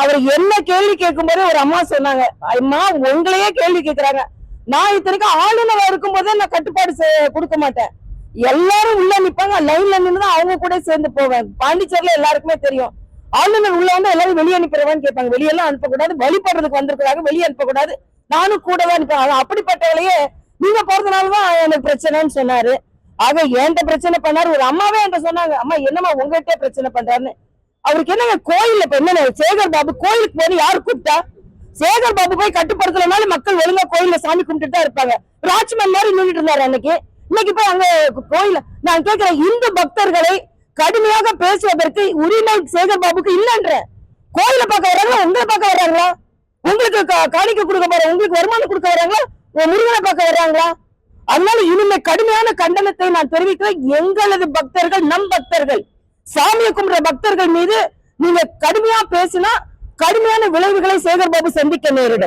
அவர் என்ன கேள்வி கேட்கும்போதே ஒரு அம்மா சொன்னாங்க அம்மா உங்களையே கேள்வி கேட்கிறாங்க. நான் இத்தனைக்கும் ஆளுநரா இருக்கும்போதே நான் கட்டுப்பாடு கொடுக்க மாட்டேன். எல்லாரும் உள்ள நிப்பாங்க லைன்ல நின்று தான் அவங்க கூட சேர்ந்து போவேன். பாண்டிச்சேரியில எல்லாருக்குமே தெரியும். ஆளுநர் உள்ள வந்து எல்லாரும் வெளியே அனுப்பிடுவான்னு கேட்பாங்க. வெளியெல்லாம் அனுப்பக்கூடாது வழிபடுறதுக்கு வந்திருக்கிறாங்க வெளியே அனுப்பக்கூடாது. நானும் கூட தான் நிற்பேன் அப்படிப்பட்டவளையே நீங்க போறதுனாலதான் எனக்கு பிரச்சனைன்னு சொன்னாரு. ஆக என்கிட்ட பிரச்சனை பண்ணாரு. ஒரு அம்மாவே என்கிட்ட சொன்னாங்க அம்மா என்னம்மா உங்ககிட்ட பிரச்சனை பண்றாருன்னு? அவருக்கு என்னங்க கோயில்ல இப்ப என்ன சேகர் பாபு கோயிலுக்கு போய் யாரு கூப்பிட்டா? சேகர் பாபு போய் கட்டுப்படுத்தலனால மக்கள் ஒழுங்கா கோயில்ல சாமி கும்பிட்டுட்டு தான் இருப்பாங்க. ராஜ்மன் மாதிரி நின்றுட்டு இருந்தாரு அன்னைக்கு. இன்னைக்கு போய் அங்க கோயில நான் கேட்கிறேன் இந்து பக்தர்களை கடுமையாக பேசுவதற்கு உரிமை சேகர் பாபுக்கு இல்லைன்ற. கோயில பார்க்க வர்றாங்களா? உங்களை பார்க்க வர்றாங்களா? உங்களுக்கு கா- கொடுக்க போற உங்களுக்கு வருமானம் கொடுக்க வர்றாங்களா? முருகனை பார்க்க வர்றாங்களா? அதனால இனிமே கடுமையான கண்டனத்தை நான் தெரிவிக்கிறேன். எங்களது பக்தர்கள் நம் பக்தர்கள். சாமியை கும்பிடுற பக்தர்கள் மீது நீங்க கடுமையா பேசினா கடுமையான விளைவுகளை சேகர் பாபு சந்திக்க நேரிடும்.